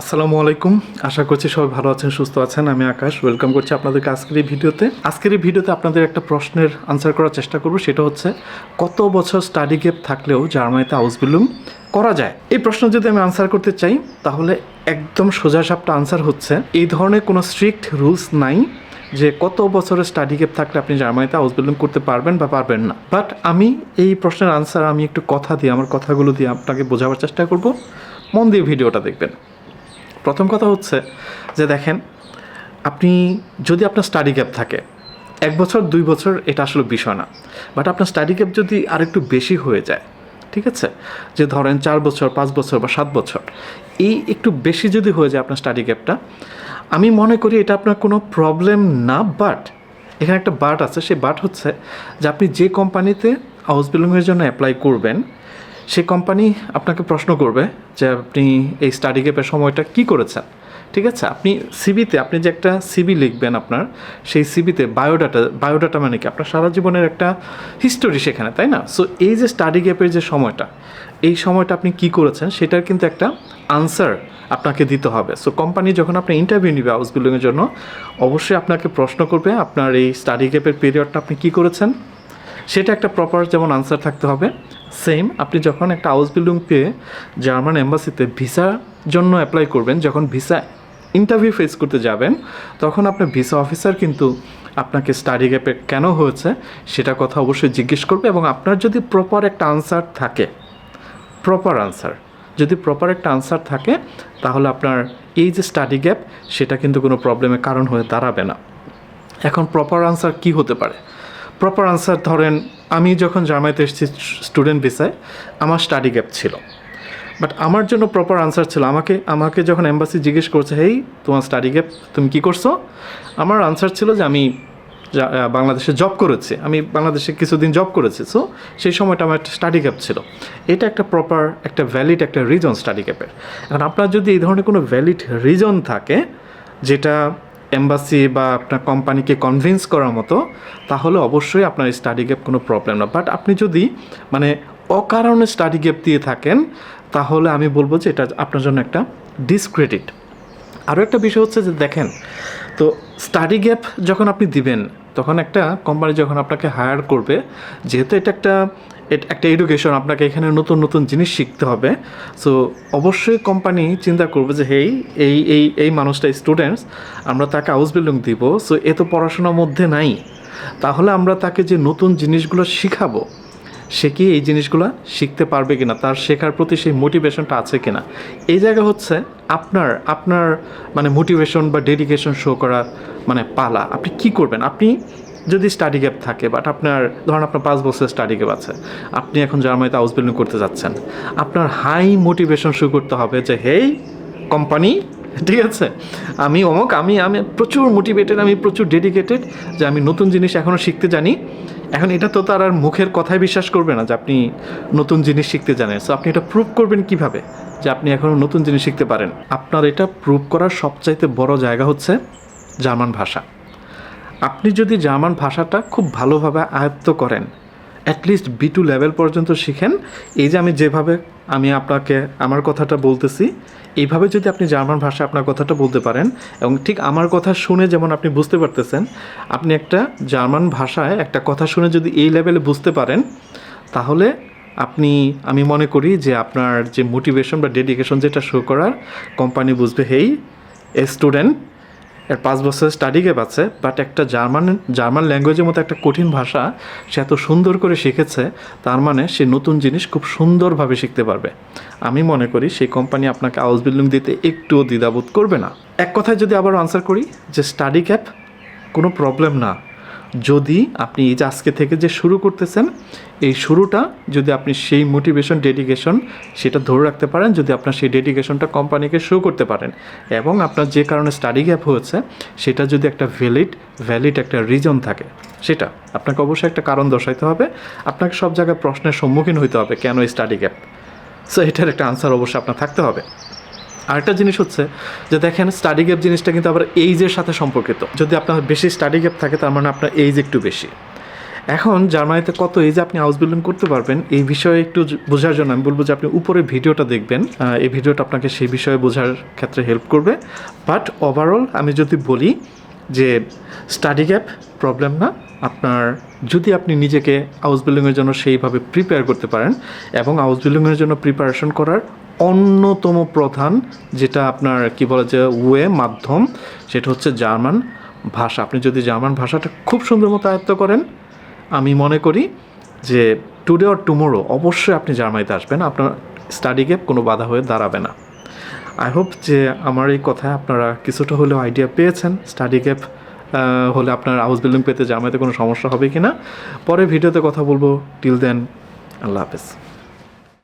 আসসালামু আলাইকুম। আশা করছি সবাই ভালো আছেন, সুস্থ আছেন। আমি আকাশ। ওয়েলকাম করছি আপনাদেরকে আজকের এই ভিডিওতে। আজকের এই ভিডিওতে আপনাদের একটা প্রশ্নের আনসার করার চেষ্টা করব। সেটা হচ্ছে, কত বছর স্টাডি গ্যাপ থাকলেও জার্মানিতে হাউস বিল্ডিং করা যায়? এই প্রশ্ন যদি আমি আনসার করতে চাই, তাহলে একদম সোজা সাপটা আনসার হচ্ছে, এই ধরনের কোনো স্ট্রিক্ট রুলস নাই যে কত বছরের স্টাডি গ্যাপ থাকলে আপনি জার্মানিতে হাউস বিল্ডিং করতে পারবেন বা পারবেন না। বাট আমি এই প্রশ্নের আনসার আমি একটু কথা দিয়ে, আমার কথাগুলো দিয়ে আপনাকে বোঝাবার চেষ্টা করব। মন দিয়ে ভিডিওটা দেখবেন। প্রথম কথা হচ্ছে যে দেখেন, আপনি যদি আপনার স্টাডি গ্যাপ থাকে, এক বছর, দুই বছর এটা আসলে বিষয় না। বাট আপনার স্টাডি গ্যাপ যদি আর একটু বেশি হয়ে যায়, ঠিক আছে? যে ধরেন চার বছর, পাঁচ বছর বা সাত বছর, এই একটু বেশি যদি হয়ে যায় আপনার স্টাডি গ্যাপটা আমি মনে করি এটা আপনার কোনো প্রবলেম না বাট এখানে একটা বাট আছে, সেই বাট হচ্ছে যে আপনি যে কোম্পানিতে হাউস বিল্ডিংয়ের জন্য অ্যাপ্লাই করবেন সেই কোম্পানি আপনাকে প্রশ্ন করবে যে আপনি এই স্টাডি গ্যাপের সময়টা কি করেছেন? ঠিক আছে? আপনি সিবিতে আপনি যে একটা সিবি লিখবেন আপনার, সেই সিবিতে বায়োডাটা বায়োডাটা মানে কি? আপনার সারা জীবনের একটা হিস্টোরি সেখানে, তাই না? সো এই যে স্টাডি গ্যাপের যে সময়টা, এই সময়টা আপনি কি করেছেন সেটার কিন্তু একটা আনসার আপনাকে দিতে হবে। সো কোম্পানি যখন আপনি ইন্টারভিউ নিবে হাউস বিল্ডিংয়ের জন্য, অবশ্যই আপনাকে প্রশ্ন করবে আপনার এই স্টাডি গ্যাপের পিরিয়ডটা আপনি কি করেছেন? সেটা একটা প্রপার যেমন আনসার থাকতে হবে সেম আপনি যখন একটা হাউস বিল্ডিং পেয়ে জার্মান এম্বাসিতে ভিসার জন্য অ্যাপ্লাই করবেন, যখন ভিসা ইন্টারভিউ ফেস করতে যাবেন, তখন আপনার ভিসা অফিসার কিন্তু আপনাকে স্টাডি গ্যাপে কেন হয়েছে সেটা কথা অবশ্যই জিজ্ঞেস করবে এবং আপনার যদি প্রপার একটা আনসার থাকে প্রপার আনসার যদি প্রপার একটা আনসার থাকে, তাহলে আপনার এই যে স্টাডি গ্যাপ সেটা কিন্তু কোনো প্রবলেমের কারণ হয়ে দাঁড়াবে না। এখন প্রপার আনসার কি হতে পারে? প্রপার আনসার ধরেন, আমি যখন জার্মানিতে এসেছি স্টুডেন্ট ভিসায় আমার স্টাডি গ্যাপ ছিল। বাট আমার জন্য প্রপার আনসার ছিল, আমাকে আমাকে যখন এম্বাসি জিজ্ঞেস করছে, হেই, তোমার স্টাডি গ্যাপ তুমি কি করছ? আমার আনসার ছিল যে আমি বাংলাদেশে জব করেছি। আমি বাংলাদেশে কিছুদিন জব করেছি সো সেই সময়টা আমার একটা স্টাডি গ্যাপ ছিল। এটা একটা প্রপার একটা ভ্যালিড একটা রিজন স্টাডি গ্যাপের এখন আপনার যদি এই ধরনের কোনো ভ্যালিড রিজন থাকে, যেটা এম্বাসি বা আপনার কোম্পানিকে কনভিন্স করার মতো, তাহলে অবশ্যই আপনার স্টাডি গ্যাপ কোনো প্রবলেম না। বাট আপনি যদি মানে অকারণে স্টাডি গ্যাপ দিয়ে থাকেন, তাহলে আমি বলব যে এটা আপনার জন্য একটা ডিসক্রেডিট আরও একটা বিষয় হচ্ছে যে দেখেন, তো স্টাডি গ্যাপ যখন আপনি দিবেন, তখন একটা কোম্পানি যখন আপনাকে হায়ার করবে, যেহেতু এটা একটা একটা এডুকেশন আপনাকে এখানে নতুন নতুন জিনিস শিখতে হবে। সো অবশ্যই কোম্পানি চিন্তা করবে যে হেই এই এই এই মানুষটা স্টুডেন্টস আমরা তাকে হাউস বিল্ডিং দিব। সো এ তো পড়াশোনার মধ্যে নাই। তাহলে আমরা তাকে যে নতুন জিনিসগুলো শিখাবো, সে কি এই জিনিসগুলো শিখতে পারবে কিনা? তার শেখার প্রতি সেই মোটিভেশনটা আছে কিনা? এই জায়গা হচ্ছে আপনার আপনার মানে মোটিভেশন বা ডেডিকেশন শো করা মানে পালা। আপনি কি করবেন? আপনি যদি স্টাডি গ্যাপ থাকে বাট আপনার, ধরুন আপনার পাঁচ বছরের স্টাডি গ্যাপ আছে, আপনি এখন জার্মানিতে হাউস বিল্ডিং করতে যাচ্ছেন, আপনার হাই মোটিভেশন শুরু করতে হবে যে, হেই কোম্পানি ঠিক আছে? আমি অমুক, আমি আমি প্রচুর মোটিভেটেড আমি প্রচুর ডেডিকেটেড যে আমি নতুন জিনিস এখনও শিখতে জানি। এখন এটা তো তার আর মুখের কথায় বিশ্বাস করবে না যে, আপনি নতুন জিনিস শিখতে জানেন। সো আপনি এটা প্রুভ করবেন কীভাবে? যে, আপনি এখনও নতুন জিনিস শিখতে পারেন। আপনার এটা প্রুভ করার সবচাইতে বড় জায়গা হচ্ছে জার্মান ভাষা। আপনি যদি জার্মান ভাষাটা খুব ভালোভাবে আয়ত্ত করেন অ্যাটলিস্ট বি টু লেভেল পর্যন্ত শিখেন, এই যে আমি যেভাবে আমি আপনাকে আমার কথাটা বলতেছি, এইভাবে যদি আপনি জার্মান ভাষা আপনার কথাটা বলতে পারেন এবং ঠিক আমার কথা শুনে যেমন আপনি বুঝতে পারতেছেন, আপনি একটা জার্মান ভাষায় একটা কথা শুনে যদি এই লেভেলে বুঝতে পারেন, তাহলে আপনি, আমি মনে করি যে আপনার যে মোটিভেশন বা ডেডিকেশন যেটা শো করার কোম্পানি বুঝবে, হেই, এ স্টুডেন্ট এর পাঁচ বছর স্টাডি গ্যাপ আছে বাট একটা জার্মান জার্মান ল্যাঙ্গুয়েজের মতো একটা কঠিন ভাষা সে এত সুন্দর করে শিখেছে, তার মানে সে নতুন জিনিস খুব সুন্দরভাবে শিখতে পারবে। আমি মনে করি সেই কোম্পানি আপনাকে আউস বিল্ডিং দিতে একটুও দ্বিধাবোধ করবে না। এক কথায় যদি আবার আনসার করি যে স্টাডি গ্যাপ কোনো প্রবলেম না। যদি আপনি এই যে আজকে থেকে যে শুরু করতেছেন, এই শুরুটা যদি আপনি সেই মোটিভেশন ডেডিকেশন সেটা ধরে রাখতে পারেন, যদি আপনার সেই ডেডিকেশনটা কোম্পানিকে শো করতে পারেন এবং আপনার যে কারণে স্টাডি গ্যাপ হয়েছে, সেটা যদি একটা ভ্যালিড ভ্যালিড একটা রিজন থাকে, সেটা আপনাকে অবশ্যই একটা কারণ দর্শাইতে হবে। আপনাকে সব জায়গায় প্রশ্নের সম্মুখীন হতে হবে কেন এই স্টাডি গ্যাপ সো এটার একটা আনসার অবশ্যই আপনার থাকতে হবে। আরেকটা জিনিস হচ্ছে যে দেখেন স্টাডি গ্যাপ জিনিসটা কিন্তু আবার এইজের সাথে সম্পর্কিত। যদি আপনার বেশি স্টাডি গ্যাপ থাকে, তার মানে আপনার এইজ একটু বেশি। এখন জার্মানিতে কত এই যে আপনি হাউস বিল্ডিং করতে পারবেন, এই বিষয়ে একটু বোঝার জন্য আমি বলব যে আপনি উপরে ভিডিওটা দেখবেন এই ভিডিওটা আপনাকে সেই বিষয়ে বোঝার ক্ষেত্রে হেল্প করবে। বাট ওভারঅল আমি যদি বলি যে স্টাডি গ্যাপ প্রবলেম না, আপনার যদি আপনি নিজেকে হাউস বিল্ডিংয়ের জন্য সেইভাবে প্রিপেয়ার করতে পারেন এবং হাউস বিল্ডিংয়ের জন্য প্রিপারেশন করার অন্যতম প্রধান যেটা আপনার কি বলে যে ওয়ে মাধ্যম, সেটা হচ্ছে জার্মান ভাষা। আপনি যদি জার্মান ভাষাটা খুব সুন্দর মতো আয়ত্ত করেন, আমি মনে করি যে টুডে অর টুমোরো অবশ্যই আপনি জার্মানিতে আসবেন, আপনার স্টাডি গ্যাপ কোনো বাধা হয়ে দাঁড়াবে না। আই হোপ যে আমার এই কথায় আপনারা কিছুটা হলেও আইডিয়া পেয়েছেন, স্টাডি গ্যাপ হলে আপনার হাউস বিল্ডিং পেতে জার্মানিতে কোনো সমস্যা হবে কি না পরে ভিডিওতে কথা বলব। টিল দেন, আল্লাহ হাফেজ।